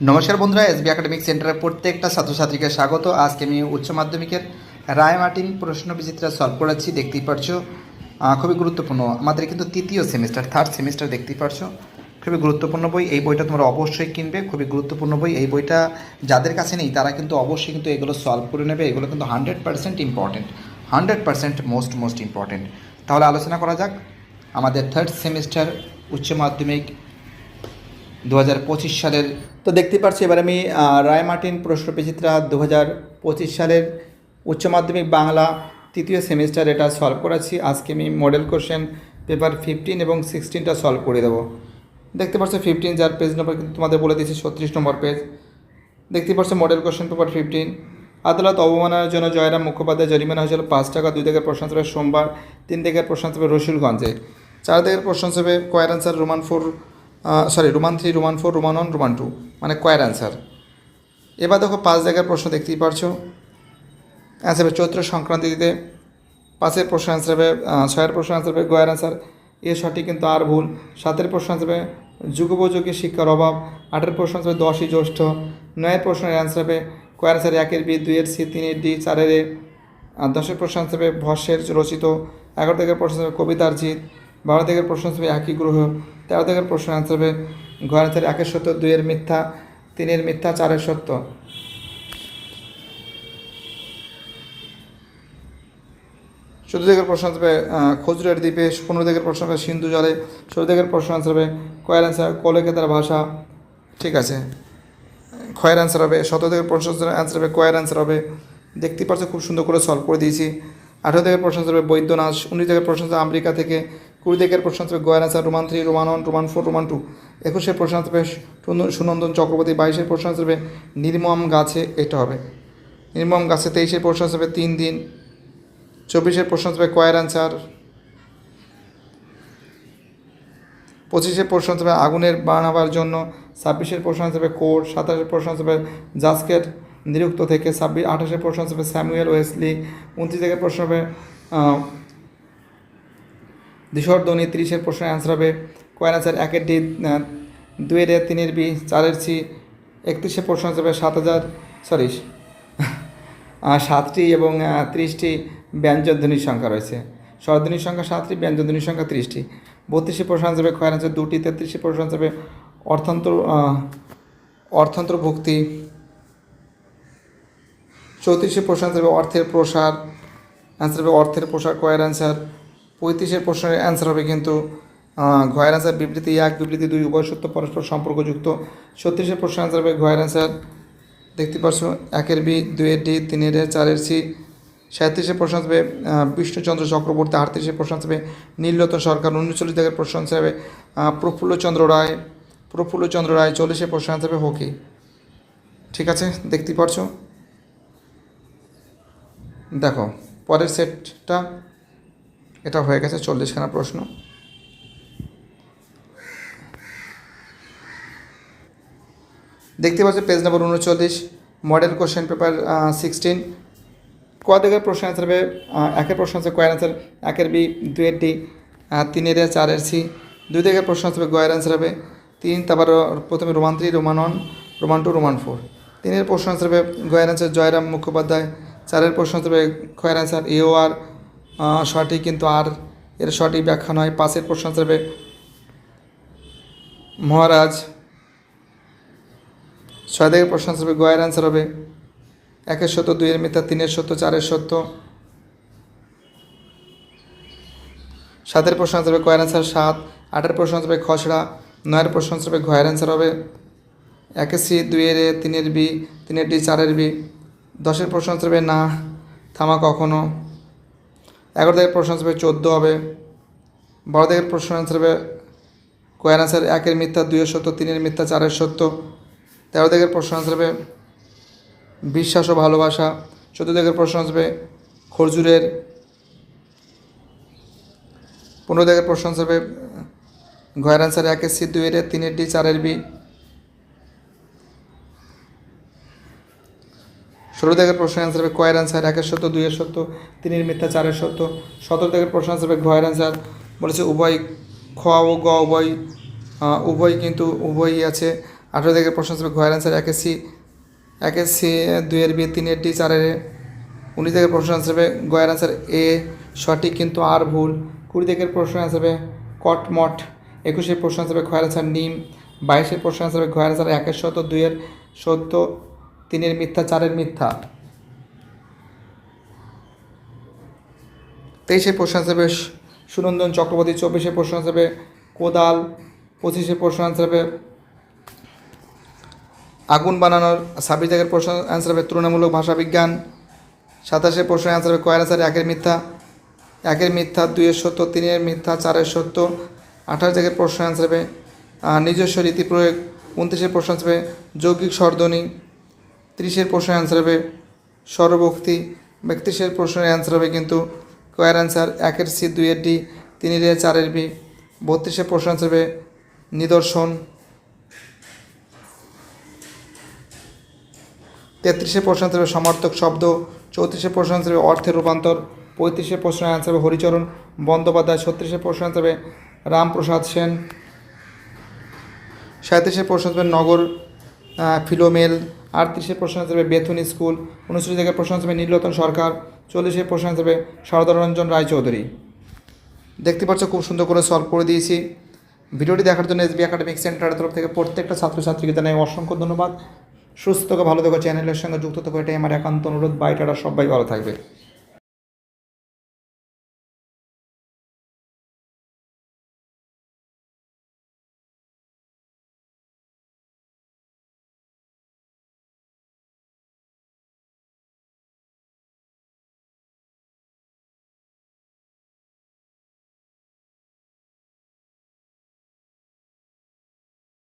নমস্কার বন্ধুরা SB academic সেন্টারের প্রত্যেকটা ছাত্রছাত্রীকে স্বাগত। আজকে আমি উচ্চ মাধ্যমিকের রায় মার্টিন প্রশ্ন বিচিত্রা সলভ করাচ্ছি দেখতেই পারছ। খুবই গুরুত্বপূর্ণ। আমাদের কিন্তু তৃতীয় সেমিস্টার থার্ড সেমিস্টার দেখতেই পারছ। খুবই গুরুত্বপূর্ণ বই। এই বইটা তোমরা অবশ্যই কিনবে। খুবই গুরুত্বপূর্ণ বই। এই বইটা যাদের কাছে নেই, তারা কিন্তু অবশ্যই কিন্তু এগুলো সলভ করে নেবে। এগুলো কিন্তু hundred percent important hundred percent most most important তাহলে আলোচনা করা যাক। আমাদের থার্ড সেমিস্টার উচ্চ মাধ্যমিক দু হাজার পঁচিশ সালের তো দেখতে পাচ্ছি এবার আমি রায় মার্টিন প্রশ্ন বিচিত্রা দু হাজার পঁচিশ সালের উচ্চ মাধ্যমিক বাংলা তৃতীয় সেমিস্টার এটা সলভ করাচ্ছি। আজকে আমি মডেল কোশ্চেন পেপার ফিফটিন এবং সিক্সটিনটা সলভ করে দেবো। দেখতে পাচ্ছ ফিফটিন যার পেজ নম্বর কিন্তু তোমাদের বলে দিয়েছি, ছত্রিশ নম্বর পেজ দেখতে পাচ্ছ মডেল কোশ্চেন পেপার ফিফটিন আদালত অবমাননার জন্য জয়রাম মুখোপাধ্যায় জরিমানা হয়েছিল পাঁচ টাকা, দুই দিকের প্রশ্ন সোমবার, তিন দিকের প্রশ্ন রসুলগঞ্জে। চার দিকের প্রশ্ন হিসেবে কয়ের answer Roman four sorry Roman three Roman four Roman one Roman two মানে কয়ের অ্যান্সার এবার দেখো পাঁচ জায়গার প্রশ্ন দেখতেই পারছ। অ্যান্সার হবে চৈত্র সংক্রান্তিতে। পাঁচের প্রশ্ন অ্যান্সার হবে ছয়ের প্রশ্ন অ্যান্সার হবে, গয়ের অ্যান্সার এ সঠিক কিন্তু আর ভুল। সাতের প্রশ্ন অ্যান্সার হবে, যুগোপযোগী শিক্ষার অভাব। আটের প্রশ্ন অ্যান্সার হবে, দশই জ্যৈষ্ঠ। নয়ের প্রশ্নের অ্যান্সার হবে, কয়ের অ্যান্সার একের বি, দুইয়ের সি, তিনের ডি, চারের এ। দশের প্রশ্ন অ্যান্সার হবে, ভস্যের রচিত। এগারো থেকে প্রশ্ন হবে কবিতার জিত। বারো থেকে প্রশ্ন হবে একই গ্রহ। তেরো থেকে প্রশ্ন অ্যান্সার হবে ঘর অ্যান্সার একের সত্য, দুইয়ের মিথ্যা, তিনের মিথ্যা, চারের সত্য। চোদ্দ দিকের প্রশ্ন আসবে খজুরের দ্বীপে, পনেরো দিকের প্রশ্ন হবে, সিন্ধু জলে, ষোলো দিকের প্রশ্ন আনসার হবে কয়ের অ্যান্সার কলকেতার ভাষা। ঠিক আছে। ক্ষয়ের অ্যান্সার হবে, সতেরো দিকের প্রশ্ন অ্যান্সার হবে, কয়ের অ্যান্সার হবে। দেখতেই পাচ্ছ, খুব সুন্দর করে সলভ করে দিয়েছি। আঠেরো দিকের প্রশ্ন হবে বৈদ্যনাথ উনিশ দিকের প্রশ্ন হবে, আমেরিকা থেকে। কুড়ি দিকের প্রশ্ন গয়ের answer Roman three, Roman one, Roman four, Roman two. একুশের প্রশ্ন সুন- সুনন্দন চক্রবর্তী, বাইশের প্রশ্ন হবে নির্মম গাছে এটা হবে। নির্মম গাছে তেইশের প্রশ্ন হবে তিন দিন। চব্বিশের প্রশ্ন হবে কয়ের অ্যান্সার পঁচিশের প্রশ্ন হবে আগুনের বানাবার জন্য। ছাব্বিশের প্রশ্ন হবে কোর। সাতাশের প্রশ্ন হবে জাস্কেট নিরুক্ত থেকে। ছাব্বিশ আঠাশের প্রশ্ন হবে স্যামুয়েল ওয়েসলি। উনত্রিশ থেকে প্রশ্ন হবে দিশর ধ্বনি তিরিশের প্রশ্নের অ্যান্সার হবে। কয়ের অ্যান্সার একের ডি আহ, দুইয়ের এ তিনের বি চারের সি একত্রিশে প্রশ্ন হবে সাত হাজার সরি সাতটি এবং ত্রিশটি ব্যঞ্জনধ্বনির সংখ্যা রয়েছে। স্বরধ্বনির সংখ্যা সাতটি ব্যঞ্জনধ্বনির সংখ্যা ত্রিশটি। বত্রিশে প্রশ্ন হিসেবে ক্ষয়ের আছে দুটি তেত্রিশে প্রশ্ন হিসেবে অর্থান্তর অর্থান্তর্ভুক্তি চৌত্রিশে প্রশ্ন হিসেবে অর্থের প্রসার অ্যান্সার হবে অর্থের প্রসার কয়ের অ্যান্সার পঁয়ত্রিশের প্রশ্নের অ্যান্সার হবে কিন্তু ঘয়ের অ্যান্সার বিবৃতি এক, বিবৃতি দুই, উভয় সত্য, পরস্পর সম্পর্কযুক্ত। ছত্রিশের প্রশ্নের অ্যান্সার হবে ঘয়ের অ্যান্সার দেখতে পাচ্ছ, একের বি, দুইয়ের ডি, তিনের এ, চারের সি। সাঁত্রিশে প্রশ্ন আসবে বিষ্ণুচন্দ্র চক্রবর্তী। আটত্রিশে প্রশ্ন আসবে নীলরতন সরকার। উনচল্লিশ থেকে প্রশ্ন আসবে প্রফুল্লচন্দ্র রায়। প্রফুল্লচন্দ্র রায় চল্লিশে প্রশ্ন আসবে হকি। ঠিক আছে, দেখতে পাচ্ছ? দেখো, পরের সেটটা এটা হয়ে গেছে চল্লিশখানা প্রশ্ন। দেখতে পাচ্ছি পেজ নম্বর উনচল্লিশ মডেল কোশ্চেন পেপার সিক্সটিন ক দিকের প্রশ্ন অ্যান্সার হবে? একের প্রশ্ন আছে কয়ের অ্যান্সার একের বি দুয়ের ডি তিনের এ, চারের সি। দুই দিকের প্রশ্ন আসবে গয়ের অ্যান্সার হবে? তিন, তারপর প্রথমে Roman three Roman one Roman two Roman four তিনের প্রশ্ন হবে গয়ের অ্যান্সার জয়রাম মুখোপাধ্যায়। চারের প্রশ্ন আসবে খয়ের অ্যান্সার এও আর সঠিক কিন্তু আর এর সঠিক ব্যাখ্যা নয়। পাঁচের প্রশ্ন হবে মহারাজ ছয় দিকের প্রশ্ন আসবে গয়ের অ্যান্সার হবে। একের সত্য, দুইয়ের মিথ্যা, তিনের সত্য, চারের সত্য। সাতের প্রশ্ন আসবে কয়ের অ্যান্সার সাত, আটের প্রশ্ন আসবে খসড়া নয়ের প্রশ্ন আসবে ঘয়ের অ্যান্সার হবে। একের সি, দুইয়ের এ, তিনের বি, তিনের ডি, চারের বি। দশের প্রশ্ন আসবে না, থামা কখনো। এগারো থেকে প্রশ্ন আসবে চোদ্দ হবে। বারো থেকে প্রশ্ন অ্যান্সার হবে কয়ের অ্যান্সার একের মিথ্যা, দুইয়ের সত্য, তিনের মিথ্যা, চারের সত্য। তেরো থেকে প্রশ্ন আসবে বিশ্বাস ও ভালোবাসা। চোদ্দ দিকের প্রশ্ন আসবে খরজুরের পনেরো দিকের প্রশ্ন আসবে ঘয়ের অ্যান্সার একের সি, দুইয়ের, তিনের ডি, চারের বি। ষোলো দিকের প্রশ্ন অ্যান্সার হবে কয়ের অ্যান্সার একের সত্য, দুইয়ের সত্য, তিনের মিথ্যা, চারের সত্য। সতেরো দিকের প্রশ্ন অ্যান্সার হবে ঘয়ের অ্যান্সার বলেছে উভয় খ ও গ, উভয় উভয় কিন্তু উভয়ই আছে। আঠেরো থেকে প্রশ্ন আসবে ঘয়ের অ্যান্সার একে সি একে সি, দুইয়ের বি, তিনের ডি, চারের উনিশ থেকে প্রশ্ন আসবে গয়ের অ্যান্সার এ, সঠিক কিন্তু আর ভুল। কুড়ি থেকে প্রশ্ন আসবে কটমট। একুশের প্রশ্ন আসবে খয়ের অ্যান্সার নিম। বাইশের প্রশ্ন আসবে ঘয়ের অ্যান্সার একের শত দুইয়ের সত্য। তিনের মিথ্যা, চারের মিথ্যা। তেইশে প্রশ্ন আসবে সুনন্দন চক্রবর্তী চব্বিশে প্রশ্ন আসবে কোদাল পঁচিশে প্রশ্ন আসবে আগুন বানানোর, ছাব্বিশ জায়গার প্রশ্ন অ্যান্সার হবে তুলনামূলক ভাষাবিজ্ঞান সাতাশে প্রশ্ন অ্যান্সার হবে কয়ের অ্যান্সার একের মিথ্যা একের মিথ্যা, দুইয়ের সত্য, তিনের মিথ্যা, চারের সত্য, আঠাশ জায়গার প্রশ্ন অ্যান্সার হবে নিজস্ব রীতি প্রয়োগ, উনত্রিশের প্রশ্ন আসবে যৌগিক স্বরধ্বনি ত্রিশের প্রশ্নের অ্যান্সার হবে স্বরভক্তি একত্রিশের প্রশ্নের অ্যান্সার হবে কিন্তু কয়ের অ্যান্সার একের সি, দুইয়ের ডি, তিনের এ, চারের বি। বত্রিশের প্রশ্ন অ্যান্সার হবে নিদর্শন। তেত্রিশে প্রশ্ন অ্যান্সার হবে সমার্থক শব্দ। চৌত্রিশে প্রশ্ন অ্যান্সার হবে অর্থের রূপান্তর। পঁয়ত্রিশে প্রশ্নের অ্যান্সার হবে হরিচরণ। বন্দ্যোপাধ্যায়, ছত্রিশের প্রশ্ন অ্যান্সার হবে রামপ্রসাদ সেন। সাঁত্রিশে প্রশ্ন আসবে নগর ফিলোমেল। আটত্রিশে প্রশ্ন আসবে বেথুন স্কুল উনত্রিশ থেকে প্রশ্ন হিসেবে নীলরতন সরকার, চল্লিশের প্রশ্ন আসবে শারদারঞ্জন রায়চৌধুরী। দেখতে পাচ্ছ খুব সুন্দর করে সলভ করে দিয়েছি। ভিডিওটি দেখার জন্য এসবি একাডেমিক সেন্টারের তরফ থেকে প্রত্যেকটা ছাত্রছাত্রীকে জানাই অসংখ্য ধন্যবাদ। সুস্থ ভালো থেকো, চ্যানেলের সঙ্গে যুক্ত থাকো, এটাই আমার একান্ত অনুরোধ। বাইটারা সবাই ভালো থাকবে।